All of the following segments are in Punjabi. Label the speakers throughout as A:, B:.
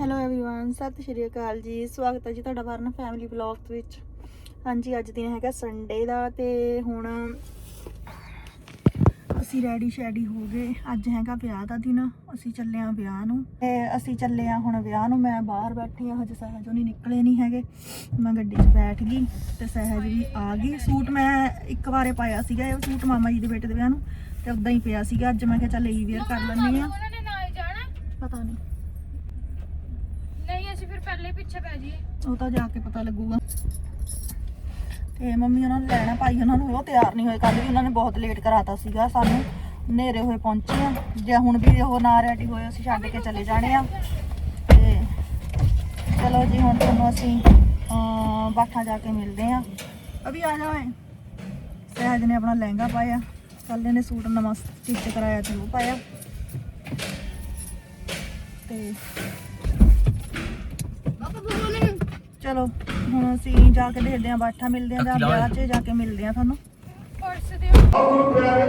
A: ਹੈਲੋ एवरीवन ਸਤਿ ਸ਼੍ਰੀ ਅਕਾਲ ਜੀ ਸਵਾਗਤ ਹੈ ਜੀ ਤੁਹਾਡਾ ਵਰਨ ਫੈਮਿਲੀ ਵਲੌਗ ਵਿੱਚ ਹਾਂਜੀ ਅੱਜ ਦਿਨ ਹੈਗਾ ਸੰਡੇ ਦਾ ਤੇ ਹੁਣ ਅਸੀਂ ਰੈਡੀ ਸ਼ੈਡੀ ਹੋ ਗਏ ਅੱਜ ਹੈਗਾ ਵਿਆਹ ਦਾ ਦਿਨ ਅਸੀਂ ਚੱਲੇ ਆਂ ਵਿਆਹ ਨੂੰ ਤੇ ਅਸੀਂ ਚੱਲੇ ਆਂ ਹੁਣ ਵਿਆਹ ਨੂੰ ਮੈਂ ਬਾਹਰ ਬੈਠੀ ਆਂ ਹਜੇ ਸਹਿਜ ਨਹੀਂ ਨਿਕਲੇ ਨਹੀਂ ਹੈਗੇ ਮੈਂ ਗੱਡੀ 'ਚ ਬੈਠ ਗਈ ਤੇ ਸਹਿਜ ਵੀ ਆ ਗਈ ਸੂਟ ਮੈਂ ਇੱਕ ਵਾਰੇ ਪਾਇਆ ਸੀਗਾ ਇਹ ਸੂਟ ਮਾਮਾ ਜੀ ਦੇ ਬੇਟੇ ਦੇ ਵਿਆਹ ਨੂੰ ਤੇ ਉਦਾਂ ਹੀ ਪਿਆ ਸੀਗਾ ਅੱਜ ਮੈਂ ਕਿਹਾ ਚੱਲ ਇਹ ਵੇਅਰ ਕਰ ਲੈਂਦੀ ਆ
B: ਉਹਨਾਂ ਨੇ ਨਾਲ ਜਾਣਾ
A: ਪਤਾ ਨਹੀਂ
B: ਨਹੀਂ ਪਿੱਛੇ ਪੈ ਜਾਈਏ।
A: ਉਹ ਤਾਂ ਜਾ ਕੇ ਪਤਾ ਲੱਗੂਗਾ। ਤੇ ਮੰਮੀ ਉਹਨਾਂ ਨੂੰ ਲੈਣਾ ਭਾਈ ਉਹਨਾਂ ਨੂੰ ਉਹ ਤਿਆਰ ਨਹੀਂ ਹੋਏ। ਕੱਲ ਵੀ ਉਹਨਾਂ ਨੇ ਬਹੁਤ ਲੇਟ ਕਰਾਤਾ ਸੀਗਾ। ਸਾਨੂੰ ਹਨੇਰੇ ਹੋਏ ਪਹੁੰਚੇ ਆ। ਜੇ ਹੁਣ ਵੀ ਉਹ ਨਾ ਰੈਡੀ ਹੋਏ ਅਸੀਂ ਛੱਡ ਕੇ ਚਲੇ ਜਾਣੇ ਆ। ਤੇ ਚਲੋ ਜੀ ਹੁਣ ਤੁਹਾਨੂੰ ਅਸੀਂ ਅਮ, ਬਾਠਾ ਜਾ ਕੇ ਮਿਲਦੇ ਆ। ਅਭੀ ਆ ਜਾ ਸਹਿਜ ਨੇ ਆਪਣਾ ਲਹਿੰਗਾ ਪਾਇਆ। ਕੱਲ ਨੇ ਸੂਟ ਨਵਾਂ ਸਟਿਚ ਕਰਾਇਆ ਤੇ ਉਹ ਪਾਇਆ। ਤੇ ਚਲੋ ਹੁਣ ਅਸੀਂ ਜਾ ਕੇ ਦੇਖਦੇ ਆਂ ਬਾਠਾ ਮਿਲਦੇ ਆਂ ਜਾਂ ਵਿਆਹ 'ਚ ਜਾ ਕੇ ਮਿਲਦੇ ਆਂ ਤੁਹਾਨੂੰ।
B: ਪਰਸ ਦਿਓ।
C: ਆਓ ਪਿਆਰੇ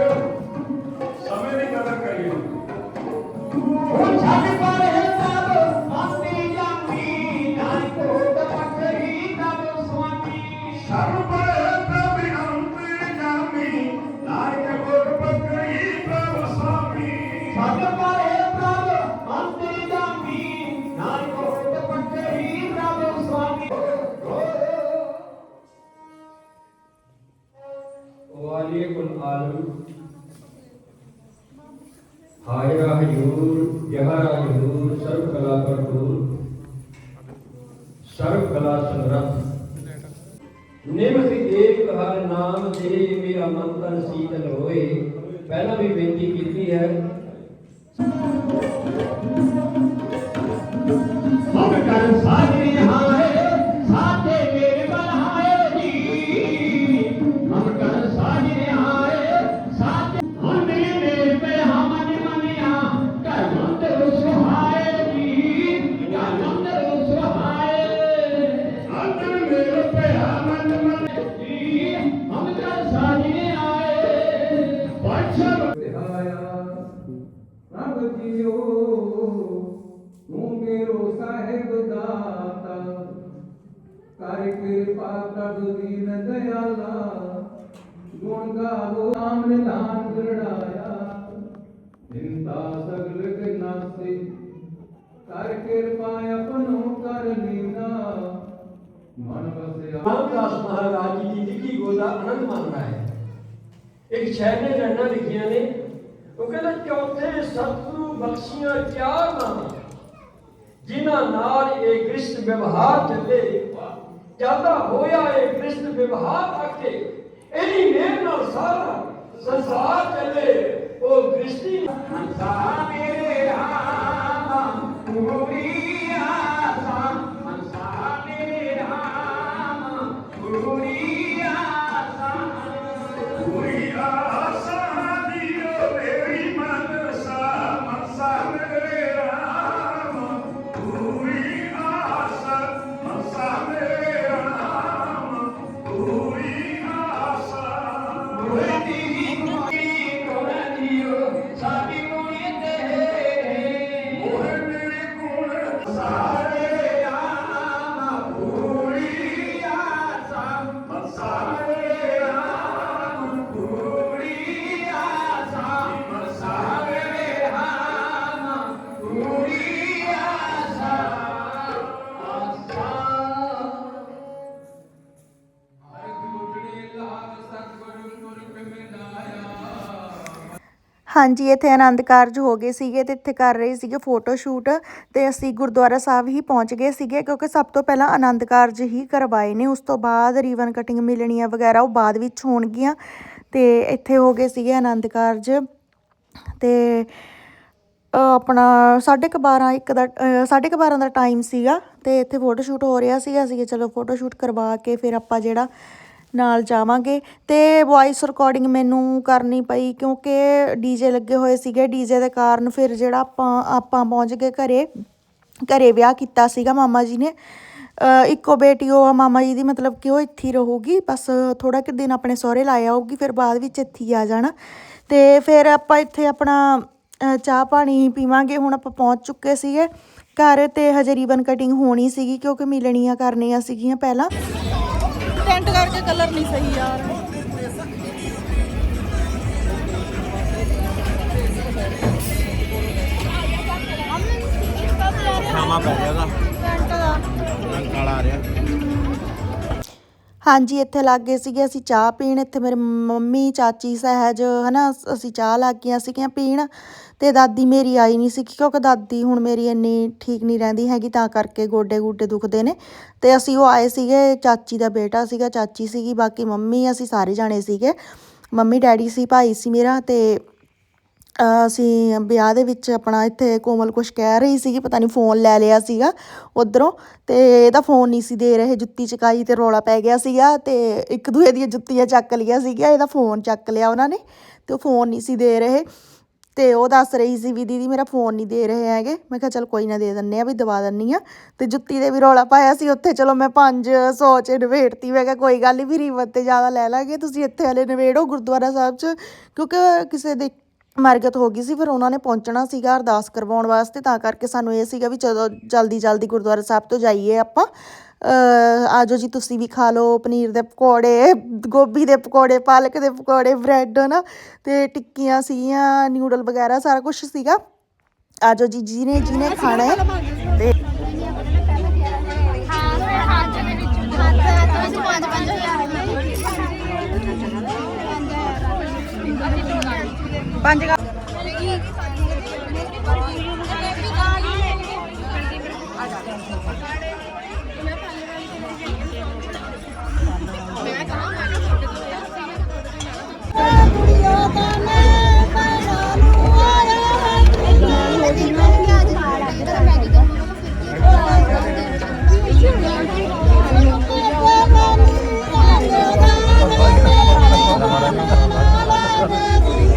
C: ਸਮੇਂ ਦੀ ਕਦਰ ਕਰੀਏ। ਉਹ ਛੱਡ ਪਰੇ
D: ਹਾਇਰਾ ਹਜੂਰ ਜਹਰਾ ਹਜੂਰ ਸਰਬ ਕਲਾ ਭਰਪੂਰ। ਸਰਬ ਕਲਾ ਸੰਗ੍ਰਹ। ਨਿਮਖਿ ਦੇਖ ਹਰ ਨਾਮ ਦੇ ਮੇਰਾ ਮਨ ਤਨ ਸੀਤਲ ਹੋਏ। ਪਹਿਲਾਂ ਵੀ ਬੇਨਤੀ ਕੀਤੀ ਹੈ ਤੂੰ ਸਾਹਿਬ ਦਾਤਾ, ਕਰ ਕਿਰਪਾ ਪ੍ਰਭ ਦੀਨ ਦਇਆਲਾ, ਗੁਣ ਗਾਵੋ ਨਾਮ ਨਿਧਾਨ ਗੁਰੜਾਇਆ ਨਿੰਦਾ ਸਗਲ ਕੇ ਨਾਸੇ ਕਰ ਕਿਰਪਾ ਆਪਣੋ ਕਰ ਲੀਨਾ। ਮਨ ਵਸਿਆ ਰਾਮਦਾਸ ਮਹਾਰਾਜ ਜੀ ਦੀ ਲਿਖੀ ਗੋਦਾ ਆਨੰਦ ਮਾਣ ਹੈ। ਇੱਕ ਸ਼ਾਇਰ ਨੇ ਲੜਨਾ ਲਿਖੀਆਂ ਨੇ, ਉਹ ਕਹਿੰਦਾ, ਚੌਥੇ ਸਤਿਗੁਰੂ ਬਖਸ਼ੀਆਂ ਚਾਰ ਨਾਮ ਜਿਨ੍ਹਾਂ ਨਾਲ ਇਹ ਕ੍ਰਿਸ਼ਨ ਵਿਵਹਾਰ ਚੱਲੇ ਚੱਲਦਾ ਹੋਇਆ ਇਹ ਕ੍ਰਿਸ਼ਨ ਵਿਵਹਾਰ ਆਕੇ ਇਹਦੀ ਮਿਹਰ ਨਾਲ ਸਾਰਾ ਸੰਸਾਰ ਚੱਲੇ ਉਹ ਕ੍ਰਿਸ਼ਤੀ
C: ਹੰਸਾ ਮੇਰੇ ਰਾਮ ਗੁਰੀ ਆਸਾ ਹੰਸਾ ਮੇਰੇ ਰਾਮ ਗੁਰੀ ਆਸਾ ਗੁਰੀ ਆਸਾ
A: ਹਾਂਜੀ ਇੱਥੇ ਆਨੰਦ ਕਾਰਜ ਹੋ ਗਏ ਸੀਗੇ ਤੇ ਇੱਥੇ ਕਰ ਰਹੇ ਸੀਗੇ ਫੋਟੋ ਸ਼ੂਟ ਤੇ ਅਸੀਂ ਗੁਰਦੁਆਰਾ ਸਾਹਿਬ ਹੀ ਪਹੁੰਚ ਗਏ ਸੀਗੇ ਕਿਉਂਕਿ ਸਭ ਤੋਂ ਪਹਿਲਾਂ ਆਨੰਦ ਕਾਰਜ ਹੀ ਕਰਵਾਏ ਨੇ। ਉਸ ਤੋਂ ਬਾਅਦ ਰੀਵਨ ਕਟਿੰਗ ਮਿਲਣੀਆਂ ਵਗੈਰਾ ਉਹ ਬਾਅਦ ਵਿੱਚ ਹੋਣਗੀਆਂ ਤੇ ਇੱਥੇ ਹੋ ਗਏ ਸੀਗੇ ਆਨੰਦ ਕਾਰਜ ਤੇ ਆਪਣਾ ਸਾਢੇ ਕੁ ਬਾਰਾਂ ਇੱਕ ਦਾ ਅ, ਸਾਢੇ ਕੁ ਬਾਰਾਂ ਦਾ ਟਾਈਮ ਸੀਗਾ ਤੇ ਇੱਥੇ ਫੋਟੋ ਸ਼ੂਟ ਹੋ ਰਿਹਾ ਸੀਗਾ। ਅਸੀਂ ਚਲੋ ਫੋਟੋ ਸ਼ੂਟ ਕਰਵਾ ਕੇ ਫਿਰ ਆਪਾਂ ਜਿਹੜਾ ਨਾਲ ਜਾਵਾਂਗੇ। ਤੇ ਵੌਇਸ ਰਿਕਾਰਡਿੰਗ ਮੈਨੂੰ ਕਰਨੀ ਪਈ ਕਿਉਂਕਿ ਡੀਜੇ ਲੱਗੇ ਹੋਏ ਸੀਗੇ। ਡੀਜੇ ਦੇ ਕਾਰਨ ਫਿਰ ਜਿਹੜਾ ਆਪਾਂ ਆਪਾਂ ਪਹੁੰਚ ਗਏ ਘਰੇ। ਘਰੇ ਵਿਆਹ ਕੀਤਾ ਸੀਗਾ ਮਾਮਾ ਜੀ ਨੇ। ਇੱਕੋ ਬੇਟੀ, ਉਹ ਆ ਮਾਮਾ ਜੀ ਦੀ ਮਤਲਬ ਕਿ ਉਹ ਇੱਥੇ ਹੀ ਰਹੂਗੀ। ਬਸ ਥੋੜਾ ਕਿ ਦਿਨ ਆਪਣੇ ਸਹੁਰੇ ਲਾਇਆ ਆਊਗੀ, ਫਿਰ ਬਾਅਦ ਵਿੱਚ ਇੱਥੇ ਹੀ ਆ ਜਾਣਾ। ਤੇ ਫਿਰ ਆਪਾਂ ਇੱਥੇ ਆਪਣਾ ਚਾਹ ਪਾਣੀ ਪੀਵਾਂਗੇ। ਹੁਣ ਆਪਾਂ ਪਹੁੰਚ ਚੁੱਕੇ ਸੀਗੇ। ਘਰ ਤੇ ਹਜੇ ਰੀਬਨ ਕਟਿੰਗ ਹੋਣੀ ਸੀਗੀ ਕਿਉਂਕਿ ਮਿਲਣੀਆਂ ਕਰਨੀਆਂ ਸੀਗੀਆਂ ਪਹਿਲਾਂ। ਟੈਂਟ ਕਰਕੇ ਕਲਰ ਨਹੀਂ ਸਹੀ ਯਾਰ।
E: ਖਾਮਾ ਪੈ ਗਿਆ ਉਹਦਾ।
A: ਟੈਂਟ ਦਾ।
E: ਰੰਗ ਕਾਲਾ ਆ ਰਿਹਾ।
A: ਹਾਂਜੀ, ਇੱਥੇ ਲੱਗ ਗਏ ਸੀਗੇ, ਅਸੀਂ ਚਾਹ ਪੀਣ। ਇੱਥੇ ਮੇਰੇ ਮੰਮੀ, ਚਾਚੀ, ਸਹਿਜ, ਹਨਾ, ਅਸ- ਅਸੀਂ ਚਾਹ ਲੱਗ ਗਈਆਂ ਸੀਗੀਆਂ ਪੀਣ ਤੇ ਦਾਦੀ ਮੇਰੀ ਆਈ ਨਹੀਂ ਸੀ ਕਿਉਂਕਿ ਦਾਦੀ ਹੁਣ ਮੇਰੀ ਇੰਨੀ ਠੀਕ ਨਹੀਂ ਰਹਿੰਦੀ ਹੈਗੀ, ਤਾਂ ਕਰਕੇ ਗੋਡੇ ਗੋਡੇ ਦੁਖਦੇ ਨੇ। ਤੇ ਅਸੀਂ ਉਹ ਆਏ ਸੀਗੇ, ਚਾਚੀ ਦਾ ਬੇਟਾ ਸੀਗਾ, ਚਾਚੀ ਸੀਗੀ, ਬਾਕੀ ਮੰਮੀ, ਅਸੀਂ ਸਾਰੇ ਜਾਣੇ ਸੀਗੇ। ਮੰਮੀ, ਡੈਡੀ ਸੀ, ਭਾਈ ਸੀ ਮੇਰਾ ਤੇ ਅਸੀਂ ਵਿਆਹ ਦੇ ਵਿੱਚ ਆਪਣਾ ਇੱਥੇ ਕੋਮਲ ਕੁਛ ਕਹਿ ਰਹੀ ਸੀਗੀ, ਪਤਾ ਨਹੀਂ ਫੋਨ ਲੈ ਲਿਆ ਸੀਗਾ ਉਧਰੋਂ ਤੇ ਇਹਦਾ ਫੋਨ ਨਹੀਂ ਸੀ ਦੇ ਰਹੇ, ਜੁੱਤੀ ਚਕਾਈ ਤੇ ਰੋਲਾ ਪੈ ਗਿਆ ਸੀਗਾ ਤੇ ਇੱਕ ਦੂਏ ਦੀਆਂ ਜੁੱਤੀਆਂ ਚੱਕ ਲਈਆਂ ਸੀਗੀਆਂ, ਇਹਦਾ ਫੋਨ ਚੱਕ ਲਿਆ ਉਹਨਾਂ ਨੇ ਤੇ ਉਹ ਫੋਨ ਨਹੀਂ ਸੀ ਦੇ ਰਹੇ ਤੇ ਉਹ ਦੱਸ ਰਹੀ ਸੀ ਵੀ ਦੀਦੀ ਮੇਰਾ ਫੋਨ ਨਹੀਂ ਦੇ ਰਹੇ ਹੈਗੇ, ਮੈਂ ਕਿਹਾ ਚਲ ਕੋਈ ਨਾ ਦੇ ਦਿੰਨੇ ਆ ਵੀ ਦਵਾ ਦਿੰਨੀ ਆ ਤੇ ਜੁੱਤੀ ਦੇ ਵੀ ਰੌਲਾ ਪਾਇਆ ਸੀ ਉੱਥੇ, ਚਲੋ ਮੈਂ 500 ਚ ਨਵੇੜਤੀ ਮੈਂ ਕਿਹਾ ਕੋਈ ਗੱਲ ਨਹੀਂ ਵੀ ਰੀਵਤ ਤੇ ਜ਼ਿਆਦਾ ਲੈ ਲਾਂਗੇ, ਤੁਸੀਂ ਇੱਥੇ ਵਾਲੇ ਨਵੇੜੋ ਗੁਰਦੁਆਰਾ ਸਾਹਿਬ ਚ ਕਿਉਂਕਿ ਕਿਸੇ ਦੇ ਮਰਗਤ ਹੋ ਗਈ ਸੀ, ਫਿਰ ਉਹਨਾਂ ਨੇ ਪਹੁੰਚਣਾ ਸੀਗਾ ਅਰਦਾਸ ਕਰਵਾਉਣ ਵਾਸਤੇ, ਤਾਂ ਕਰਕੇ ਸਾਨੂੰ ਇਹ ਸੀਗਾ ਵੀ ਚਲੋ ਜਲਦੀ ਜਲਦੀ ਗੁਰਦੁਆਰਾ ਸਾਹਿਬ ਤੋਂ ਜਾਈਏ ਆਪਾਂ। ਅਹ ਆਜੋ ਜੀ, ਤੁਸੀਂ ਵੀ ਖਾ ਲਓ ਪਨੀਰ ਦੇ ਪਕੌੜੇ, ਗੋਭੀ ਦੇ ਪਕੌੜੇ, ਪਾਲਕ ਦੇ ਪਕੌੜੇ, ਬ੍ਰੈਡ ਨਾ ਤੇ ਟਿੱਕੀਆਂ ਸੀਗੀਆਂ ਨਿਊਡਲ ਵਗੈਰਾ, ਸਾਰਾ ਕੁਝ ਸੀਗਾ। ਆਜੋ ਜੀ, ਜਿਹਨੇ ਜਿਹਨੇ ਖਾਣਾ ਹੈ। ਪੰਜ ਗਾ Thank you.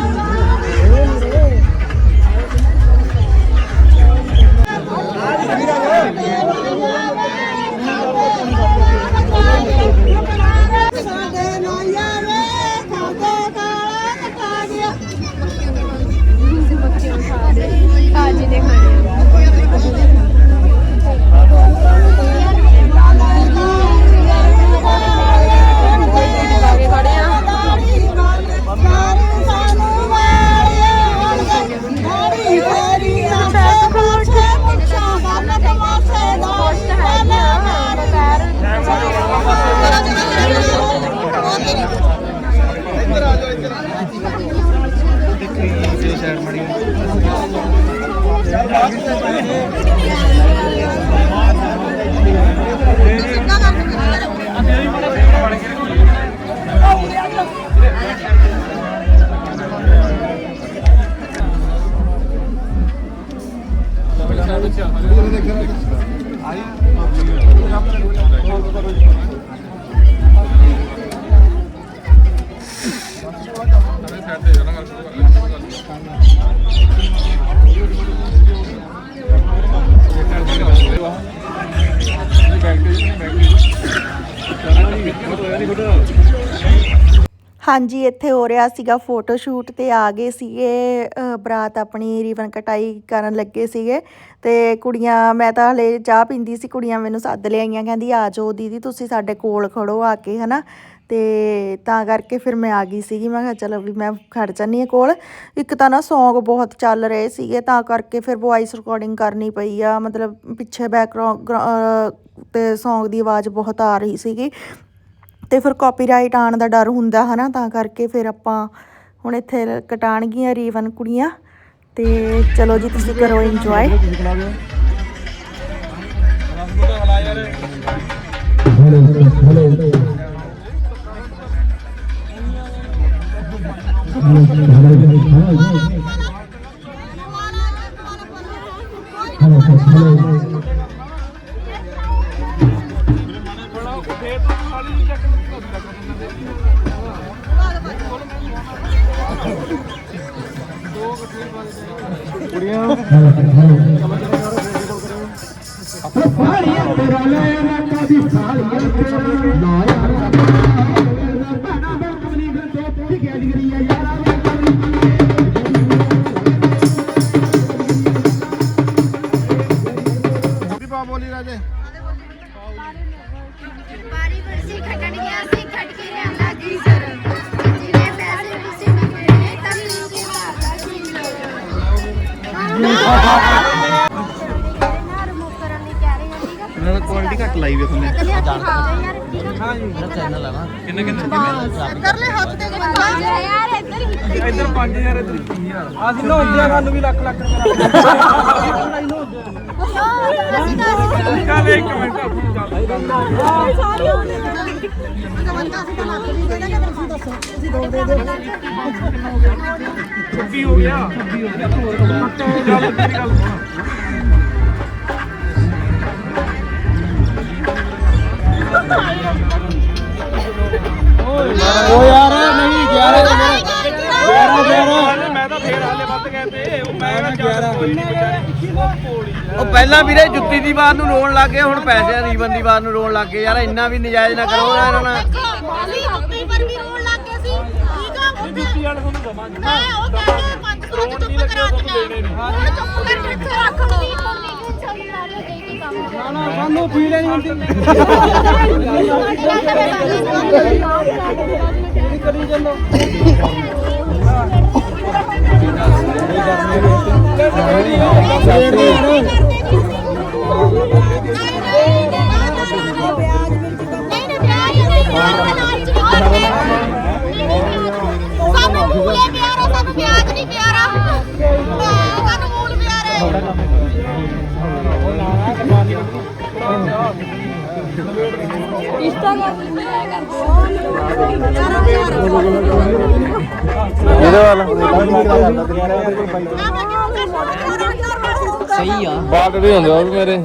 A: ਪੰਜ ਹਾਂਜੀ, ਇੱਥੇ ਹੋ ਰਿਹਾ ਸੀਗਾ ਫੋਟੋ ਸ਼ੂਟ ਤੇ ਆ ਗਏ ਸੀਗੇ ਬਰਾਤ ਆਪਣੀ ਰੀਵਨ ਕਟਾਈ ਕਰਨ ਲੱਗੇ ਸੀਗੇ ਤੇ ਕੁੜੀਆਂ, ਮੈਂ ਤਾਂ ਹਲੇ ਚਾਹ ਪੀਂਦੀ ਸੀ, ਕੁੜੀਆਂ ਮੈਨੂੰ ਸੱਦ ਲਿਆਈਆਂ ਕਹਿੰਦੀ ਆ ਜਾਓ ਦੀਦੀ, ਤੁਸੀਂ ਸਾਡੇ ਕੋਲ ਖੜੋ ਆ ਕੇ, ਹਨਾ? ਤੇ ਤਾਂ ਕਰਕੇ ਫਿਰ ਮੈਂ ਆ ਗਈ ਸੀਗੀ, ਮੈਂ ਕਿਹਾ ਚਲੋ ਵੀ ਮੈਂ ਖੜ ਜਾਂਦੀ ਹਾਂ ਕੋਲ। ਇੱਕ ਤਾਂ ਨਾ ਸੌਂਗ ਬਹੁਤ ਚੱਲ ਰਹੇ ਸੀਗੇ, ਤਾਂ ਕਰਕੇ ਫਿਰ ਵੌਇਸ ਰਿਕਾਰਡਿੰਗ ਕਰਨੀ ਪਈ ਆ, ਮਤਲਬ ਪਿੱਛੇ ਬੈਕਗ੍ਰਾਉਂਡ ਤੇ Song ਦੀ ਆਵਾਜ਼ ਬਹੁਤ ਆ ਰਹੀ ਸੀਗੀ। ਤੇ ਫਿਰ ਕਾਪੀਰਾਈਟ ਆਉਣ ਦਾ ਡਰ ਹੁੰਦਾ ਹਨਾ ਤਾਂ ਕਰਕੇ ਫਿਰ ਆਪਾਂ ਹੁਣ ਇੱਥੇ ਕਟਾਣਗੀਆਂ ਰੀਵਨ ਕੁੜੀਆਂ ਤੇ ਚਲੋ ਜੀ ਤੁਸੀਂ ਕਰੋ ਇੰਜੋਏ
C: ਫੇਰ
F: ਕੁੜੀਆਂ। ਸਾਲੀਆਂ ਤੇਰਾ ਲੈ ਨਾ ਕਦੀ ਸਾਲੀਆਂ ਤੇਰਾ ਲਾਇਆ
D: ਚੱਲ ਇੱਕ ਮਿੰਟ ਚੱਲ ਛੱਬੀ ਹੋ ਗਿਆ ਛੱਬੀ ਹੋ ਗਿਆ ਚੱਲ ਤੇਰੀ ਗੱਲ ਸੁਣ
G: ਓ ਯਾਰ, ਨਹੀਂ 11
D: ਮੈਂ ਤਾਂ ਫੇਰ ਹਾਲੇ ਵੱਧ ਗਏ ਤੇ ਉਹ ਮੈਂ ਨਾ 11 ਕੋਈ ਨਹੀਂ ਬਚਾ
H: ਉਹ ਪਹਿਲਾਂ ਵੀਰੇ ਜੁੱਤੀ ਦੀ ਵਾਰ ਨੂੰ ਰੋਣ ਲੱਗ ਗਏ ਹੁਣ ਪੈਸਿਆਂ ਦੀ ਰੀਬਨ ਦੀ ਵਾਰ ਨੂੰ ਰੋਣ ਲੱਗ ਗਏ। ਯਾਰ ਇੰਨਾ ਵੀ ਨਜਾਇਜ਼ ਨਾ ਕਰੋ ਨਾ ਇਹਨਾਂ ਨਾਲ
B: ਅਸੀਂ ਉੱਤੇ ਪਰ ਵੀ ਹੋਣ ਲੱਗ ਗਏ ਸੀ। ਠੀਕ ਆ
D: ਜੁੱਤੀ ਵਾਲੇ ਤੁਹਾਨੂੰ ਦਵਾਂ
B: ਮੈਂ ਉਹ ਕਹਿੰਦੇ ਪੰਜ ਸੌ ਚ ਚੁੱਪ ਕਰਾ ਦਿੱਤਾ। ਹੁਣ ਚੁੱਪ ਕਰਕੇ ਇੱਥੇ ਰੱਖ ਲਈ ਚੱਲ ਨਾਲੇ ਦੇ ਕੇ ਕੰਮ ਨਾ
D: ਸਾਨੂੰ ਫੀਲ ਨਹੀਂ ਹੁੰਦੀ ਕਰੀ ਜਾਂਦਾ
B: ਸਾਨੂੰ ਮੂਲੇ ਪਿਆਰਾ ਸਾਨੂੰ ਪਿਆਜ ਨਹੀਂ ਪਿਆਰਾ ਸਾਨੂੰ ਮੂਲ ਪਿਆਰੇ ਸਹੀ ਆ
G: ਵੀ ਹੁੰਦੇ ਉਹ ਵੀ ਮੇਰੇ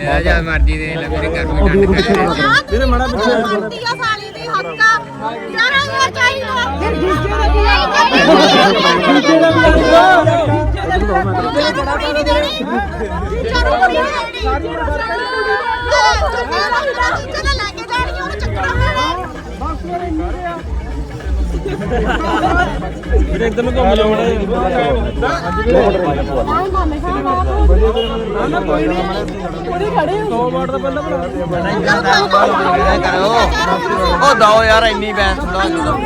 H: ਇਹ ਜਾ ਮਰਜ਼ੀ ਦੇ ਲੈ ਮੇਰੇ ਘਰ ਵੀ ਡੰਡ ਕਰ
B: ਵੀਰੇ ਮੜਾ ਪਿੱਛੇ ਆ ਸਾਲੀ ਦੀ ਹੱਕਾ ਯਾਰਾਂ ਦਾ ਚਾਹੀਦਾ ਫਿਰ ਦੂਜੇ ਦਾ ਵੀ ਦੂਜੇ ਦਾ ਵੀ ਦੂਜੇ ਦਾ ਵੀ ਦੇਣੀ ਚਾਰੂ ਕੁੜੀ ਨਹੀਂ ਦੇਣੀ ਦੂਜੇ ਦਾ ਲੈ ਕੇ ਜਾਣੀ ਉਹਨੂੰ ਚੱਕਣਾ ਪੈਣਾ
D: ਵੀਰੇ ਇੱਧਰ ਨੂੰ ਘੁੰਮ ਜਾਓ ਨਾ ਕੋਈ ਨਹੀਂ ਉਹਦੇ ਖੜੇ 100 ਵਾਟ ਦਾ ਪਹਿਲਾਂ ਬਣਾ
H: ਕਰੋ ਉਹ ਦੋ ਯਾਰ, ਇੰਨੀ ਬੈਂਸ ਥੋੜਾ ਜੁਦਾ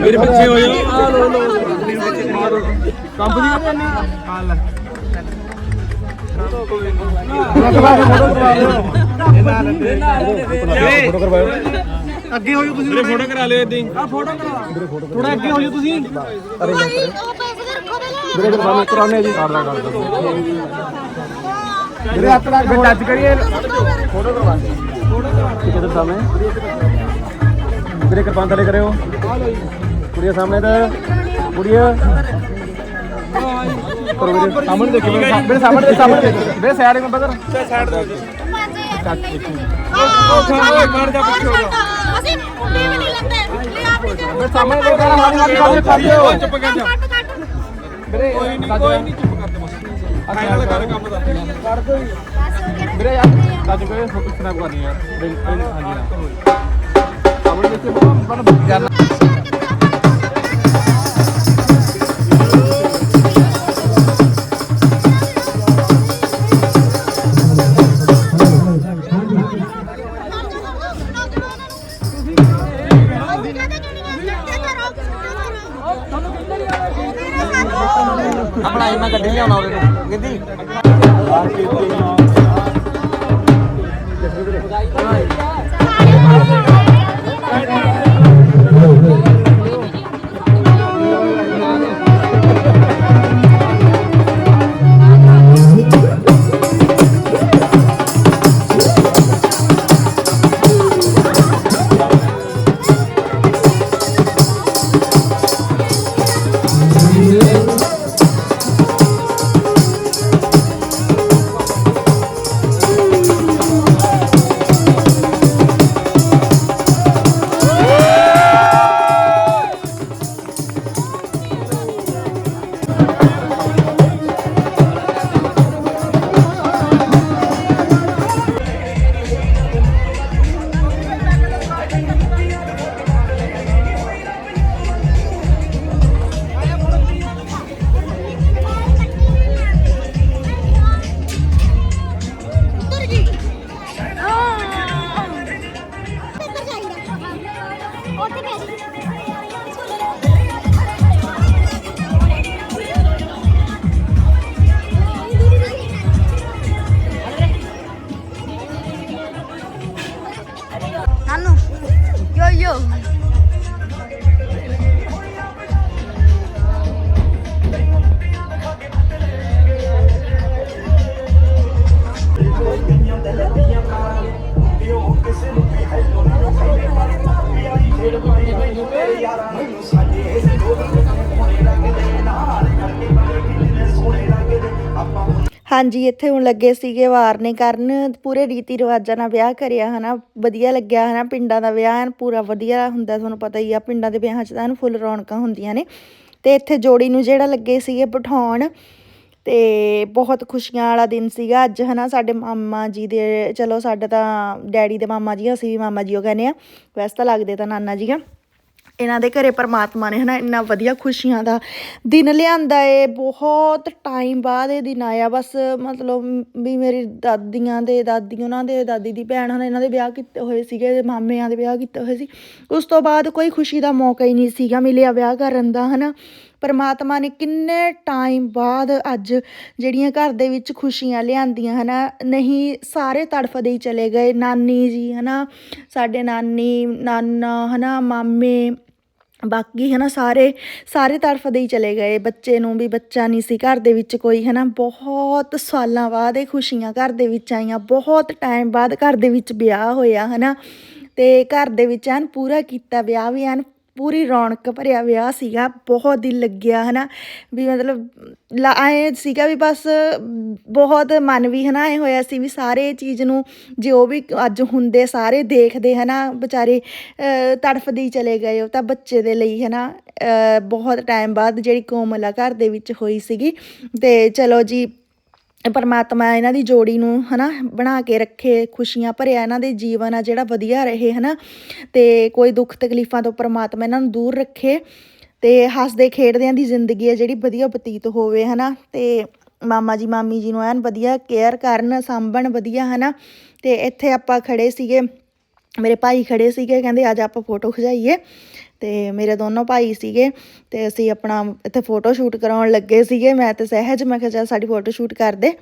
D: ਮੇਰੇ ਪਿੱਛੇ ਹੋ ਜਾਓ। ਆ ਲੋ ਲੋ ਕੰਪਨੀ ਦਾ ਆ। ਲੈ। ਫੋਟੋ ਕਰਵਾਓ ਅੱਗੇ ਹੋ ਜਾਓ ਤੁਸੀਂ ਵੀਰੇ ਫੋਟੋ ਕਰਾ ਲਿਓ ਇਦਾਂ ਆ ਫੋਟੋ ਕਰਾ। ਥੋੜਾ ਅੱਗੇ ਹੋ ਜਾਓ ਤੁਸੀਂ।
B: ਭਾਈ ਉਹ ਪੈਸੇ ਦੇ ਰੱਖੋ ਦੇ ਲੈ
D: ਵੀਰੇ ਕਰਵਾਉਣੇ ਕਰਾਉਣੇ ਜੀ ਕਰ ਲਾ ਕਰ ਦੋ ਵੀਰੇ ਹੱਥ ਲਾ ਕੇ ਟੱਚ ਕਰੀਏ। ਫੋਟੋ ਕਰਵਾ ਦੇ ਫੋਟੋ ਕਰਵਾ ਦੇ ਕਿੱਧਰ ਸਾਹਮਣੇ। ਵੀਰੇ ਕਿਰਪਾਨ ਥਲੇ ਕਰਿਓ। ਕੁੜੀਆਂ ਸਾਹਮਣੇ ਤੇ। ਕੁੜੀਆਂ। ਕਰੋ ਵੀਰੇ। ਸਾਹਮਣੇ ਦੇਖੋ ਵੀਰੇ ਸਾਹਮਣੇ ਦੇ ਸਾਹਮਣੇ ਦੇਖੋ। ਵੀਰੇ ਸਾਈਡ ਵਿੱਚ ਬਦਰ ਸਾਈਡ ਦੇ
B: ਓਏ ਮਾਰ ਜਾ ਪਿੱਛੇ ਹੋ ਜਾ ਅਸੀਂ ਮੁੰਡੇ ਵੀ ਨਹੀਂ ਲੈਂਦੇ ਲੈ ਆਪਣੀ ਜਗ੍ਹਾ
D: ਸਾਹਮਣੇ ਦੇਖੋ ਹਾਲੀ ਹਾਲੀ ਹਾਲੀ ਕਰ ਦਿਓ ਚੁੱਪ ਕਰ ਜਾ।
B: ਕੱਟ ਕੱਟ
D: ਵੀਰੇ ਕੋਈ ਨਹੀਂ ਕੋਈ ਨਹੀਂ ਚੁੱਪ ਕਰ ਦੇ ਬਸ। ਫਾਈਨਲ ਕਰ ਕੰਮ ਦਾ। ਕਰ ਦੋ
B: ਬਸ ਹੋ
D: ਵੀਰੇ ਯਾਰ ਕੱਜ ਕੋਈ ਫੋਟੋ ਸਨੈਪ ਕਰਨੀ ਯਾਰ। ਬਿਲਕੁਲ ਹਾਂਜੀ ਨਾ ਸਾਹਮਣੇ ਦੇਖੋ ਬਣ
H: ਆਪਣਾ
A: ਹਾਂਜੀ ਇੱਥੇ ਹੁਣ ਲੱਗੇ ਸੀਗੇ ਵਾਰਨੇ ਕਰਨ। ਪੂਰੇ ਰੀਤੀ ਰਿਵਾਜਾਂ ਨਾਲ ਵਿਆਹ ਕਰਿਆ ਹਨਾ? ਵਧੀਆ ਲੱਗਿਆ ਹਨਾ? ਪਿੰਡਾਂ ਦਾ ਵਿਆਹ ਐਨ ਪੂਰਾ ਵਧੀਆ ਹੁੰਦਾ ਤੁਹਾਨੂੰ ਪਤਾ ਹੀ ਆ ਪਿੰਡਾਂ ਦੇ ਵਿਆਹਾਂ 'ਚ ਤਾਂ ਐਨ ਫੁੱਲ ਰੌਣਕਾਂ ਹੁੰਦੀਆਂ ਨੇ। ਤੇ ਇੱਥੇ ਜੋੜੀ ਨੂੰ ਜਿਹੜਾ ਲੱਗੇ ਸੀਗੇ ਬਿਠਾਉਣ ਤੇ ਬਹੁਤ ਖੁਸ਼ੀਆਂ ਵਾਲਾ ਦਿਨ ਸੀਗਾ। ਅੱਜ ਹਨਾ ਸਾਡੇ ਮਾਮਾ ਜੀ ਦੇ ਚਲੋ ਸਾਡੇ ਤਾਂ ਡੈਡੀ ਦੇ ਮਾਮਾ ਜੀ ਆ, ਅਸੀਂ ਵੀ ਮਾਮਾ ਜੀ ਉਹ ਕਹਿੰਦੇ ਆ। ਵੈਸੇ ਤਾਂ ਲੱਗਦੇ ਤਾਂ ਨਾਨਾ ਜੀ ਆ ਇਹਨਾਂ ਦੇ ਘਰੇ ਪਰਮਾਤਮਾ ਨੇ ਹਨਾ ਇੰਨਾ ਵਧੀਆ ਖੁਸ਼ੀਆਂ ਦਾ ਦਿਨ ਲਿਆਂਦਾ ਏ, ਬਹੁਤ ਟਾਈਮ ਬਾਅਦ ਇਹ ਦਿਨ ਆਇਆ। ਬਸ ਮਤਲਬ ਵੀ ਮੇਰੀ ਦਾਦੀਆਂ ਦੇ ਦਾਦੀ, ਉਹਨਾਂ ਦੇ ਦਾਦੀ ਦੀ ਭੈਣ ਹਨ, ਇਹਨਾਂ ਦੇ ਵਿਆਹ ਕੀਤੇ ਹੋਏ ਸੀਗੇ ਮਾਮਿਆਂ ਦੇ ਵਿਆਹ ਕੀਤੇ ਹੋਏ ਸੀ। ਉਸ ਤੋਂ ਬਾਅਦ ਕੋਈ ਖੁਸ਼ੀ ਦਾ ਮੌਕਾ ਹੀ ਨਹੀਂ ਸੀਗਾ ਮਿਲਿਆ ਵਿਆਹ ਕਰਨ ਦਾ ਹਨਾ। ਪਰਮਾਤਮਾ ਨੇ ਕਿੰਨੇ ਟਾਈਮ ਬਾਅਦ ਅੱਜ ਜਿਹੜੀਆਂ ਘਰ ਦੇ ਵਿੱਚ ਖੁਸ਼ੀਆਂ ਲਿਆਂਦੀਆਂ ਹਨਾ, ਨਹੀਂ, ਸਾਰੇ ਤੜਫਦੇ ਹੀ ਚਲੇ ਗਏ। ਨਾਨੀ ਜੀ ਹਨਾ, ਸਾਡੇ ਨਾਨੀ, ਨਾਨਾ ਹਨਾ, ਮਾਮੇ ਬਾਕੀ ਹਨਾ ਸਾਰੇ ਸਾਰੇ ਤਰਫ ਦੇ ਹੀ ਚਲੇ ਗਏ। ਬੱਚੇ ਨੂੰ ਵੀ ਬੱਚਾ ਨਹੀਂ ਸੀ ਘਰ ਦੇ ਵਿੱਚ ਕੋਈ ਹਨਾ। ਬਹੁਤ ਸਾਲਾਂ ਬਾਅਦ ਇਹ ਖੁਸ਼ੀਆਂ ਘਰ ਦੇ ਵਿੱਚ ਆਈਆਂ। ਬਹੁਤ ਟਾਈਮ ਬਾਅਦ ਘਰ ਦੇ ਵਿੱਚ ਵਿਆਹ ਹੋਇਆ ਹਨਾ। ਤੇ ਘਰ ਦੇ ਵਿੱਚ ਐਨ ਪੂਰਾ ਕੀਤਾ। ਵਿਆਹ ਵੀ ਐਨ ਪੂਰੀ ਰੌਣਕ ਭਰਿਆ ਵਿਆਹ ਸੀਗਾ ਬਹੁਤ ਦਿਲ ਲੱਗਿਆ ਹਨਾ? ਵੀ ਮਤਲਬ ਆਏ ਸੀਗਾ ਵੀ ਬਸ ਬਹੁਤ ਮਨ ਵੀ ਹਨਾ ਇਹ ਹੋਇਆ ਸੀ ਵੀ ਸਾਰੇ ਚੀਜ਼ ਨੂੰ ਜੇ ਉਹ ਵੀ ਅੱਜ ਹੁੰਦੇ ਸਾਰੇ ਦੇਖਦੇ ਹਨਾ ਵਿਚਾਰੇ ਅਹ, ਤੜਫਦੇ ਚਲੇ ਗਏ ਉਹ ਤਾਂ ਬੱਚੇ ਦੇ ਲਈ ਹਨਾ? ਅਹ, ਬਹੁਤ ਟਾਈਮ ਬਾਅਦ ਜਿਹੜੀ ਕੋਮਲ ਆ ਘਰ ਦੇ ਵਿੱਚ ਹੋਈ ਸੀਗੀ ਤੇ ਚਲੋ ਜੀ ਪਰਮਾਤਮਾ ਇਹਨਾਂ ਦੀ ਜੋੜੀ ਨੂੰ ਹਨਾ ਬਣਾ ਕੇ ਰੱਖੇ, ਖੁਸ਼ੀਆਂ ਭਰਿਆ ਇਹਨਾਂ ਦੇ ਜੀਵਨ ਆ ਜਿਹੜਾ ਵਧੀਆ ਰਹੇ ਹਨਾ। ਤੇ ਕੋਈ ਦੁੱਖ ਤਕਲੀਫਾਂ ਤੋਂ ਪਰਮਾਤਮਾ ਇਹਨਾਂ ਨੂੰ ਦੂਰ ਰੱਖੇ ਤੇ ਹੱਸਦੇ ਖੇਡਦਿਆਂ ਦੀ ਜ਼ਿੰਦਗੀ ਹੈ ਜਿਹੜੀ ਵਧੀਆ ਬਤੀਤ ਹੋਵੇ ਹਨਾ। ਤੇ ਮਾਮਾ ਜੀ, ਮਾਮੀ ਜੀ ਨੂੰ ਐਨ ਵਧੀਆ ਕੇਅਰ ਕਰਨ, ਸਾਂਭਣ ਵਧੀਆ ਹਨਾ। ਤੇ ਇੱਥੇ ਆਪਾਂ ਖੜੇ ਸੀਗੇ, ਮੇਰੇ ਭਾਈ ਖੜੇ ਸੀਗੇ, ਕਹਿੰਦੇ ਅੱਜ ਆਪਾਂ ਫੋਟੋ ਖਿਚਾਈਏ। ਤੇ ਮੇਰੇ ਦੋਨੋਂ ਭਾਈ ਸੀਗੇ ਤੇ ਅਸੀਂ ਆਪਣਾ ਇੱਥੇ ਫੋਟੋ ਸ਼ੂਟ ਕਰਾਉਣ ਲੱਗੇ ਸੀਗੇ। ਮੈਂ ਤੇ ਸਹਿਜ, ਮੈਂ ਕਿਹਾ ਚੱਲ ਸਾਡੀ ਫੋਟੋ ਸ਼ੂਟ ਕਰ ਦੇ।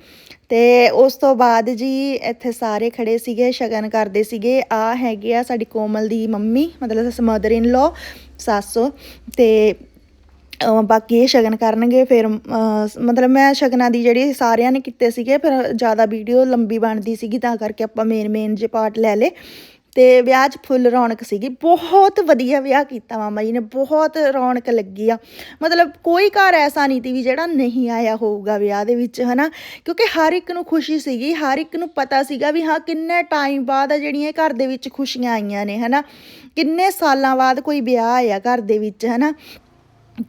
A: ਤੇ ਉਸ ਤੋਂ ਬਾਅਦ ਜੀ ਇੱਥੇ ਸਾਰੇ ਖੜੇ ਸੀਗੇ, ਸ਼ਗਨ ਕਰਦੇ ਸੀਗੇ। ਆ ਹੈਗੇ ਆ ਸਾਡੀ ਕੋਮਲ ਦੀ ਮੰਮੀ, ਮਤਲਬ ਮਦਰ ਇਨ ਲੋ ਸੱਸ ਤੇ ਬਾਕੀ ਇਹ ਸ਼ਗਨ ਕਰਨਗੇ, ਫਿਰ ਮਤਲਬ ਮੈਂ ਸ਼ਗਨਾਂ ਦੀ ਜਿਹੜੀ ਸਾਰਿਆਂ ਨੇ ਕੀਤੇ ਸੀਗੇ, ਫਿਰ ਜ਼ਿਆਦਾ ਵੀਡੀਓ ਲੰਬੀ ਬਣਦੀ ਸੀਗੀ, ਤਾਂ ਕਰਕੇ ਆਪਾਂ ਮੇਨ ਮੇਨ ਜੇ ਪਾਰਟ ਲੈ ਲੇ ਤੇ ਵਿਆਹ 'ਚ ਫੁੱਲ ਰੌਣਕ ਸੀਗੀ। ਬਹੁਤ ਵਧੀਆ ਵਿਆਹ ਕੀਤਾ ਮਾਮਾ ਜੀ ਨੇ, ਬਹੁਤ ਰੌਣਕ ਲੱਗੀ ਆ। ਮਤਲਬ ਕੋਈ ਘਰ ਐਸਾ ਨਹੀਂ ਸੀ ਵੀ ਜਿਹੜਾ ਨਹੀਂ ਆਇਆ ਹੋਊਗਾ ਵਿਆਹ ਦੇ ਵਿੱਚ, ਹਨਾ? ਕਿਉਂਕਿ ਹਰ ਇੱਕ ਨੂੰ ਖੁਸ਼ੀ ਸੀਗੀ, ਹਰ ਇੱਕ ਨੂੰ ਪਤਾ ਸੀਗਾ ਵੀ ਹਾਂ, ਕਿੰਨੇ ਟਾਈਮ ਬਾਅਦ ਆ ਜਿਹੜੀਆਂ ਘਰ ਦੇ ਵਿੱਚ ਖੁਸ਼ੀਆਂ ਆਈਆਂ ਨੇ, ਹਨਾ? ਕਿੰਨੇ ਸਾਲਾਂ ਬਾਅਦ ਕੋਈ ਵਿਆਹ ਆਇਆ ਘਰ ਦੇ ਵਿੱਚ, ਹਨਾ?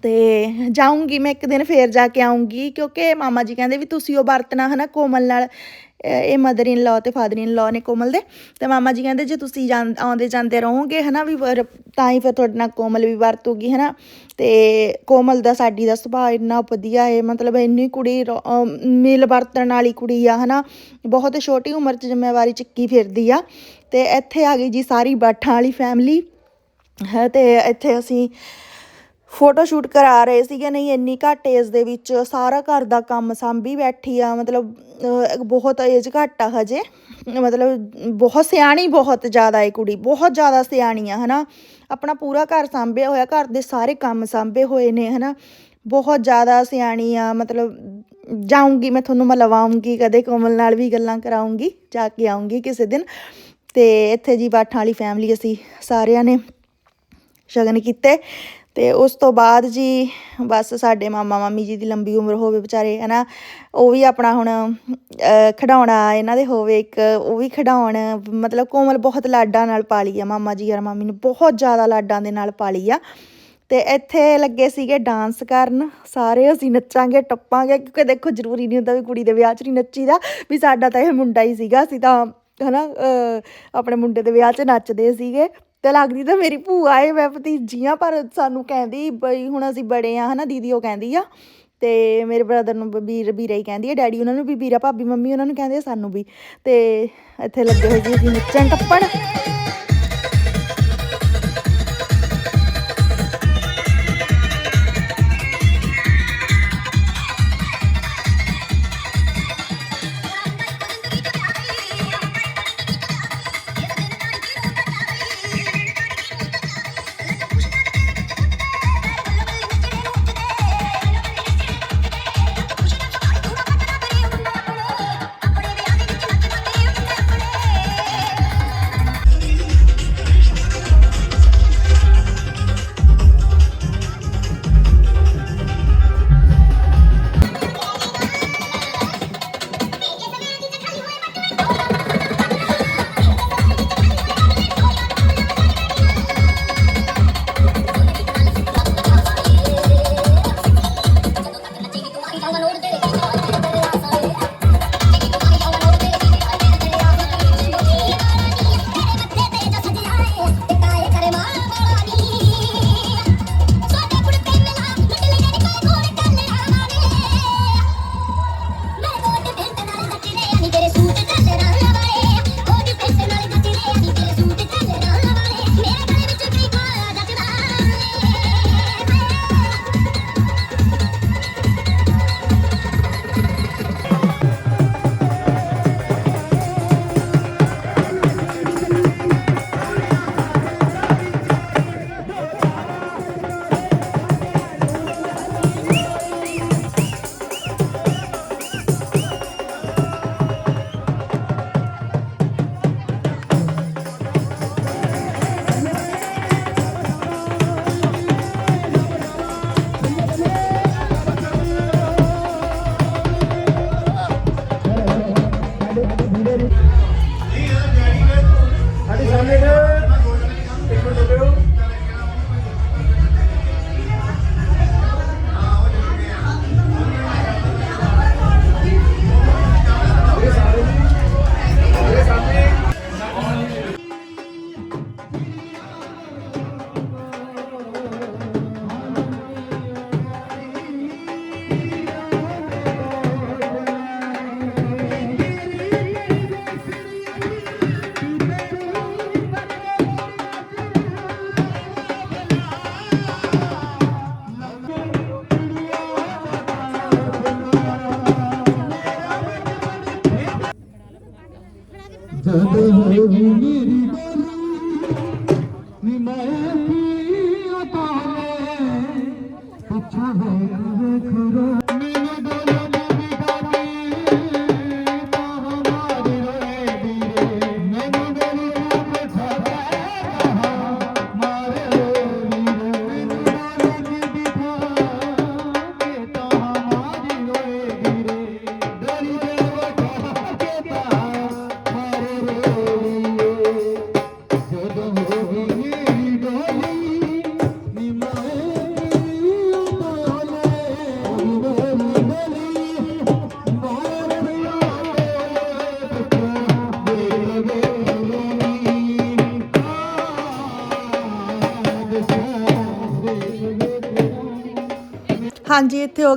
A: ਤੇ ਜਾਊਂਗੀ ਮੈਂ ਇੱਕ ਦਿਨ, ਫੇਰ ਜਾ ਕੇ ਆਉਂਗੀ ਕਿਉਂਕਿ ਮਾਮਾ ਜੀ ਕਹਿੰਦੇ ਵੀ ਤੁਸੀਂ ਉਹ ਵਰਤਣਾ, ਹਨਾ, ਕੋਮਲ ਨਾਲ। ਇਹ ਮਦਰ ਇਨ ਲਾਅ ਤੇ ਫਾਦਰ ਇਨ ਲਾਅ ਨੇ ਕੋਮਲ ਦੇ, ਤੇ ਮਾਮਾ ਜੀ ਕਹਿੰਦੇ ਜੇ ਤੁਸੀਂ ਜਾਂ ਆਉਂਦੇ ਜਾਂਦੇ ਰਹੋਗੇ ਹਨਾ ਵੀ ਵਰ- ਤਾਂ ਹੀ ਫਿਰ ਤੁਹਾਡੇ ਨਾਲ ਕੋਮਲ ਵੀ ਵਰਤੂਗੀ ਹਨਾ। ਤੇ ਕੋਮਲ ਦਾ ਸਾਡੀ ਦਾ ਸੁਭਾਅ ਇੰਨਾ ਵਧੀਆ ਹੈ ਮਤਲਬ ਇੰਨੀ ਕੁੜੀ ਰੋ- ਮਿਲ ਵਰਤਣ ਵਾਲੀ ਕੁੜੀ ਆ ਹਨਾ। ਬਹੁਤ ਛੋਟੀ ਉਮਰ 'ਚ ਜ਼ਿੰਮੇਵਾਰੀ ਚੱਕੀ ਫਿਰਦੀ ਆ। ਤੇ ਇੱਥੇ ਆ ਗਈ ਜੀ ਸਾਰੀ ਬਾਠਾਂ ਵਾਲੀ ਫੈਮਿਲੀ ਹੈ ਤੇ ਇੱਥੇ ਅਸੀਂ ਫੋਟੋ ਸ਼ੂਟ ਕਰਾ ਰਹੇ ਸੀਗੇ ਨਹੀਂ, ਇੰਨੀ ਘੱਟ ਏਜ ਦੇ ਵਿੱਚ ਸਾਰਾ ਘਰ ਦਾ ਕੰਮ ਸਾਂਭੀ ਬੈਠੀ ਆ, ਮਤਲਬ ਬਹੁਤ ਏਜ ਘੱਟ ਆ ਹਜੇ। ਮਤਲਬ, ਬਹੁਤ ਸਿਆਣੀ ਬਹੁਤ ਜ਼ਿਆਦਾ ਏ ਕੁੜੀ, ਬਹੁਤ ਜ਼ਿਆਦਾ ਸਿਆਣੀ ਆ, ਹਨਾ। ਆਪਣਾ ਪੂਰਾ ਘਰ ਸਾਂਭਿਆ ਹੋਇਆ, ਘਰ ਦੇ ਸਾਰੇ ਕੰਮ ਸਾਂਭੇ ਹੋਏ ਨੇ, ਹਨਾ। ਬਹੁਤ ਜ਼ਿਆਦਾ ਸਿਆਣੀ ਆ, ਮਤਲਬ, ਜਾਊਂਗੀ ਮੈਂ ਤੁਹਾਨੂੰ ਮਿਲਵਾਉਂਗੀ ਕਦੇ ਕੋਮਲ ਨਾਲ ਵੀ ਗੱਲਾਂ ਕਰਾਉਂਗੀ, ਜਾ ਕੇ ਆਉਂਗੀ ਕਿਸੇ ਦਿਨ। ਤੇ ਇੱਥੇ ਜੀ ਬਾਠਾਂ ਵਾਲੀ ਫੈਮਿਲੀ ਅਸੀਂ ਸਾਰਿਆਂ ਨੇ ਸ਼ਗਨ ਕੀਤੇ। ਤੇ ਉਸ ਤੋਂ ਬਾਅਦ ਜੀ ਬਸ ਸਾਡੇ ਮਾਮਾ ਮਾਮੀ ਜੀ ਦੀ ਲੰਬੀ ਉਮਰ ਹੋਵੇ ਵਿਚਾਰੇ ਹਨਾ ਉਹ ਵੀ ਆਪਣਾ ਹੁਣ ਅਹ, ਖਿਡੌਣਾ ਇਹਨਾਂ ਦੇ ਹੋਵੇ ਇੱਕ ਉਹ ਵੀ ਖਿਡੌਣ ਮਤਲਬ ਕੋਮਲ ਬਹੁਤ ਲਾਡਾਂ ਨਾਲ ਪਾਲੀ ਆ ਮਾਮਾ ਜੀ ਔਰ ਮਾਮੀ ਨੂੰ ਬਹੁਤ ਜ਼ਿਆਦਾ ਲਾਡਾਂ ਦੇ ਨਾਲ ਪਾਲੀ ਆ। ਤੇ ਇੱਥੇ ਲੱਗੇ ਸੀਗੇ ਡਾਂਸ ਕਰਨ ਸਾਰੇ ਅਸੀਂ ਨੱਚਾਂਗੇ ਟੱਪਾਂਗੇ ਕਿਉਂਕਿ ਦੇਖੋ ਜ਼ਰੂਰੀ ਨਹੀਂ ਹੁੰਦਾ ਵੀ ਕੁੜੀ ਦੇ ਵਿਆਹ 'ਚ ਨਹੀਂ ਨੱਚੀਦਾ ਵੀ ਸਾਡਾ ਤਾਂ ਇਹ ਮੁੰਡਾ ਹੀ ਸੀਗਾ ਅਸੀਂ ਤਾਂ ਹਨਾ ਅਹ, ਆਪਣੇ ਮੁੰਡੇ ਦੇ ਵਿਆਹ 'ਚ ਨੱਚਦੇ ਸੀਗੇ। ਤੇ ਲੱਗਦੀ ਤਾਂ ਮੇਰੀ ਭੂਆ ਏ, ਮੈਂ ਭਤੀਜੀਆਂ ਪਰ ਸਾਨੂੰ ਕਹਿੰਦੀ ਬਈ ਹੁਣ ਅਸੀਂ ਬੜੇ ਆ, ਹਨਾ, ਦੀਦੀ ਉਹ ਕਹਿੰਦੀ ਆ। ਤੇ ਮੇਰੇ ਬ੍ਰਦਰ ਨੂੰ ਵੀਰ, ਵੀਰਾ ਹੀ ਕਹਿੰਦੀ ਆ, ਡੈਡੀ ਉਹਨਾਂ ਨੂੰ ਵੀ, ਵੀਰਾ ਭਾਬੀ, ਮੰਮੀ ਉਹਨਾਂ ਨੂੰ ਕਹਿੰਦੇ ਆ, ਸਾਨੂੰ ਵੀ। ਤੇ ਇੱਥੇ ਲੱਗੇ ਹੋਏ ਜੀ ਅਸੀਂ ਨੱਚਣ ਟੱਪਣ।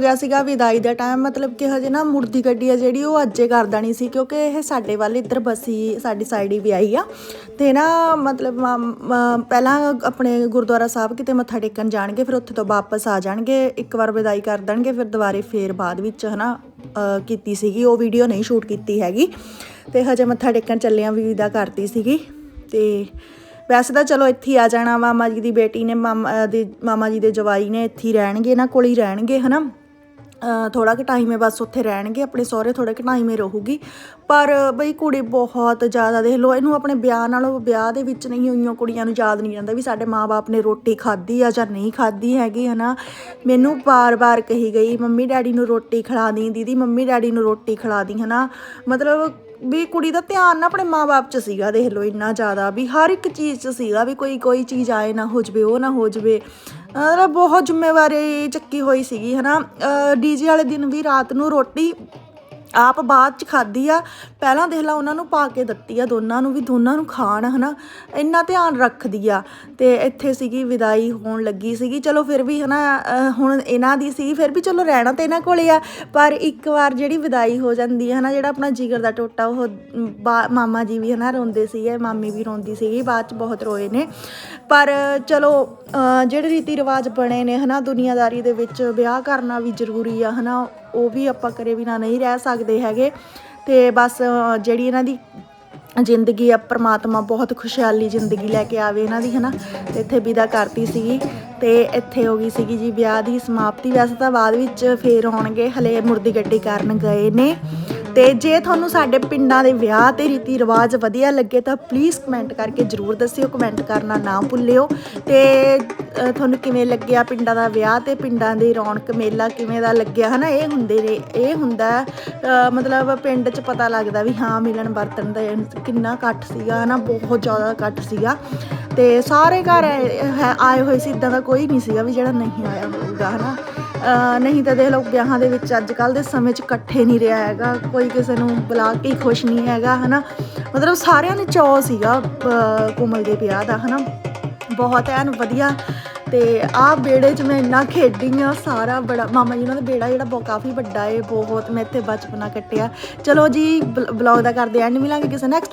A: ਗਿਆ ਸੀਗਾ ਵਿਦਾਈ ਦਾ ਟਾਈਮ ਮਤਲਬ ਕਿ ਹਜੇ ਨਾ ਮੁਰਦੀ ਗੱਡੀ ਆ ਜਿਹੜੀ ਉਹ ਅੱਜੇ ਕਰ ਦੇਣੀ ਸੀ ਕਿਉਂਕਿ ਇਹ ਸਾਡੇ ਵੱਲ ਇੱਧਰ ਬਸੀ ਸਾਡੀ ਸਾਈਡ ਹੀ ਵੀ ਆਈ ਆ। ਤੇ ਨਾ ਮਤਲਬ ਮ- ਪਹਿਲਾਂ ਆਪਣੇ ਗੁਰਦੁਆਰਾ ਸਾਹਿਬ ਕਿਤੇ ਮੱਥਾ ਟੇਕਣ ਜਾਣਗੇ ਫਿਰ ਉੱਥੇ ਤੋਂ ਵਾਪਸ ਆ ਜਾਣਗੇ ਇੱਕ ਵਾਰ ਵਿਦਾਈ ਕਰ ਦੇਣਗੇ ਫਿਰ ਦੁਬਾਰੇ ਫੇਰ ਬਾਅਦ ਵਿੱਚ ਹਨਾ ਅ, ਕੀਤੀ ਸੀਗੀ ਉਹ ਵੀਡੀਓ ਨਹੀਂ ਸ਼ੂਟ ਕੀਤੀ ਹੈਗੀ। ਤੇ ਹਜੇ ਮੱਥਾ ਟੇਕਣ ਚੱਲਿਆਂ ਵੀ ਵਿਦਾ ਕਰਤੀ ਸੀਗੀ। ਤੇ ਵੈਸੇ ਤਾਂ ਚਲੋ ਇੱਥੇ ਆ ਜਾਣਾ ਮਾਮਾ ਜੀ ਦੀ ਬੇਟੀ ਨੇ ਮਾਮਾ ਦੇ ਮਾਮਾ ਜੀ ਦੇ ਜਵਾਈ ਨੇ ਇੱਥੇ ਹੀ ਰਹਿਣਗੇ ਇਹਨਾਂ ਕੋਲ ਹੀ ਰਹਿਣਗੇ ਹਨਾ। ਥੋੜਾ ਕਿ ਟਾਈਮ ਹੈ ਬਸ ਉੱਥੇ ਰਹਿਣਗੇ, ਆਪਣੇ ਸਹੁਰੇ ਥੋੜਾ ਕਿ ਟਾਈਮ ਹੀ ਰਹੂਗੀ। ਪਰ ਬਈ ਕੁੜੀ ਬਹੁਤ ਜ਼ਿਆਦਾ, ਦੇਖ ਲਓ, ਇਹਨੂੰ ਆਪਣੇ ਵਿਆਹ ਨਾਲੋਂ ਵਿਆਹ ਦੇ ਵਿੱਚ ਨਹੀਂ ਹੋਈਆਂ ਕੁੜੀਆਂ ਨੂੰ ਯਾਦ ਨਹੀਂ ਰਹਿੰਦਾ ਵੀ ਸਾਡੇ ਮਾਪੇ ਨੇ ਰੋਟੀ ਖਾਧੀ ਆ ਜਾਂ ਨਹੀਂ ਖਾਧੀ ਹੈਗੀ, ਹਨਾ। ਮੈਨੂੰ ਬਾਰ-ਬਾਰ ਕਹੀ ਗਈ, ਮੰਮੀ ਡੈਡੀ ਨੂੰ ਰੋਟੀ ਖਿਲਾ ਦੀ, ਦੀਦੀ, ਮੰਮੀ ਡੈਡੀ ਨੂੰ ਰੋਟੀ ਖਿਲਾ ਦੀ ਹਨਾ। ਮਤਲਬ ਵੀ ਕੁੜੀ ਦਾ ਧਿਆਨ ਨਾ ਆਪਣੇ ਮਾਪੇ 'ਚ ਸੀਗਾ, ਦੇਖ ਲਓ, ਇੰਨਾ ਜ਼ਿਆਦਾ ਵੀ ਹਰ ਇੱਕ ਚੀਜ਼ 'ਚ ਸੀਗਾ ਵੀ ਕੋਈ ਕੋਈ ਚੀਜ਼ ਆਏ ਨਾ ਹੋ ਜਵੇ, ਉਹ ਨਾ ਹੋ ਜਵੇ। ਬਹੁਤ ਜ਼ਿੰਮੇਵਾਰੀ ਚੱਕੀ ਹੋਈ ਸੀਗੀ ਹਨਾ? ਡੀਜੇ ਵਾਲੇ ਦਿਨ ਵੀ ਰਾਤ ਨੂੰ ਰੋਟੀ ਆਪ ਬਾਅਦ ਚ ਖਾਧੀ ਆ। ਪਹਿਲਾਂ ਦੇਖ ਲਾ, ਉਹਨਾਂ ਨੂੰ ਪਾ ਕੇ ਦਿੱਤੀ ਆ, ਦੋਨਾਂ ਨੂੰ ਵੀ, ਦੋਨਾਂ ਨੂੰ ਖਾਣ, ਹਨਾ। ਇੰਨਾ ਧਿਆਨ ਰੱਖਦੀ ਆ। ਤੇ ਇੱਥੇ ਸੀਗੀ, ਵਿਦਾਈ ਹੋਣ ਲੱਗੀ ਸੀਗੀ। ਚਲੋ ਫਿਰ ਵੀ, ਹਨਾ, ਅਹ, ਹੁਣ ਇਹਨਾਂ ਦੀ ਸੀ, ਫਿਰ ਵੀ ਚਲੋ ਰਹਿਣਾ ਤੇ ਇਹਨਾਂ ਕੋਲੇ ਆ। ਪਰ ਇੱਕ ਵਾਰ ਜਿਹੜੀ ਵਿਦਾਈ ਹੋ ਜਾਂਦੀ ਹੈ ਹਨਾ, ਜਿਹੜਾ ਆਪਣਾ ਜਿਗਰ ਦਾ ਟੋਟਾ, ਉਹ ਬਾ- ਮਾਮਾ ਜੀ ਵੀ, ਹਨਾ, ਰੋਂਦੇ ਸੀਗੇ, ਮਾਮੀ ਵੀ ਰੋਂਦੀ ਸੀਗੀ, ਬਾਅਦ ਚ ਬਹੁਤ ਰੋਏ ਨੇ। ਪਰ ਚਲੋ ਜਿਹੜੇ ਰੀਤੀ ਰਿਵਾਜ ਬਣੇ ਨੇ, ਹਨਾ, ਦੁਨੀਆਦਾਰੀ ਦੇ ਵਿੱਚ ਵਿਆਹ ਕਰਨਾ ਵੀ ਜ਼ਰੂਰੀ ਆ, ਹਨਾ ਉਹ ਵੀ ਆਪਾਂ ਕਰੇ ਬਿਨਾ ਨਹੀਂ ਰਹਿ ਸਕਦੇ ਹੈਗੇ। ਤੇ ਬਸ ਜਿਹੜੀ ਇਹਨਾਂ ਦੀ ਜ਼ਿੰਦਗੀ ਆ, ਪ੍ਰਮਾਤਮਾ ਬਹੁਤ ਖੁਸ਼ਹਾਲੀ ਜ਼ਿੰਦਗੀ ਲੈ ਕੇ ਆਵੇ ਇਹਨਾਂ ਦੀ, ਹਨਾ? ਤੇ ਇੱਥੇ ਵਿਦਾ ਕਰਤੀ ਸੀਗੀ। ਤੇ ਇੱਥੇ ਹੋ ਗਈ ਸੀਗੀ ਜੀ ਵਿਆਹ ਦੀ ਸਮਾਪਤੀ। ਵੈਸੇ ਤਾਂ ਬਾਅਦ ਵਿੱਚ ਫੇਰ ਹੋਣਗੇ ਹਲੇ ਮੁਰਦੀ ਗੱਡੀ ਕਰਨ ਗਏ ਨੇ। ਤੇ ਜੇ ਤੁਹਾਨੂੰ ਸਾਡੇ ਪਿੰਡਾਂ ਦੇ ਵਿਆਹ ਤੇ ਰੀਤੀ ਰਿਵਾਜ ਵਧੀਆ ਲੱਗੇ ਤਾਂ ਪਲੀਜ਼ ਕਮੈਂਟ ਕਰਕੇ ਜਰੂਰ ਦੱਸਿਓ ਕਮੈਂਟ ਕਰਨਾ ਨਾ ਭੁੱਲਿਓ। ਤੇ ਤੁਹਾਨੂੰ ਕਿਵੇਂ ਲੱਗਿਆ ਪਿੰਡਾਂ ਦਾ ਵਿਆਹ ਤੇ ਪਿੰਡਾਂ ਦੀ ਰੌਣਕ ਮੇਲਾ ਕਿਵੇਂ ਦਾ ਲੱਗਿਆ? ਹਨਾ, ਇਹ ਹੁੰਦੇ ਨੇ, ਇਹ ਹੁੰਦਾ ਮਤਲਬ ਪਿੰਡ 'ਚ ਪਤਾ ਲੱਗਦਾ ਵੀ ਹਾਂ, ਮਿਲਣ ਵਰਤਨ ਦਾ ਕਿੰਨਾ ਇਕੱਠ ਸੀਗਾ, ਹਨਾ, ਬਹੁਤ ਜ਼ਿਆਦਾ ਇਕੱਠ ਸੀਗਾ। ਤੇ ਸਾਰੇ ਘਰ ਆਏ ਹੈ- ਆਏ ਹੋਏ ਸੀ, ਇਦਾਂ ਦਾ ਕੋਈ ਨਹੀਂ ਸੀਗਾ ਵੀ ਜਿਹੜਾ ਨਹੀਂ ਆਇਆ ਹੋਊਗਾ, ਹਨਾ। ਅਹ ਨਹੀਂ ਤਾਂ ਦੇਖ ਲਓ ਵਿਆਹਾਂ ਦੇ ਵਿੱਚ ਅੱਜ ਕੱਲ ਦੇ ਸਮੇਂ 'ਚ ਇਕੱਠੇ ਨਹੀਂ ਰਿਹਾ ਹੈਗਾ, ਕੋਈ ਕਿਸੇ ਨੂੰ ਬੁਲਾ ਕੇ ਖੁਸ਼ ਨਹੀਂ ਹੈਗਾ, ਹਨਾ? ਮਤਲਬ ਸਾਰਿਆਂ ਨੇ ਚਾਅ ਸੀਗਾ, ਅਹ ਕੋਮਲ ਦੇ ਵਿਆਹ ਦਾ, ਹਨਾ? ਬਹੁਤ ਐਨ ਵਧੀਆ ਤੇ ਆਹ ਬੇੜੇ 'ਚ ਮੈਂ ਇੰਨਾ ਖੇਡੀ ਆ ਸਾਰਾ ਬੜਾ, ਮਾਮਾ ਜੀ ਉਹਨਾਂ ਦਾ ਬੇੜਾ ਜਿਹੜਾ ਬਹੁਤ ਕਾਫੀ ਵੱਡਾ ਏ, ਬਹੁਤ ਮੈਂ ਇੱਥੇ ਬਚਪਨਾ ਕੱਟਿਆ। ਚਲੋ ਜੀ ਬਲੌਗ ਦਾ ਕਰਦੇ ਐਂਡ ਮਿਲਾਂਗੇ ਕਿਸੇ ਨੈਕਸਟ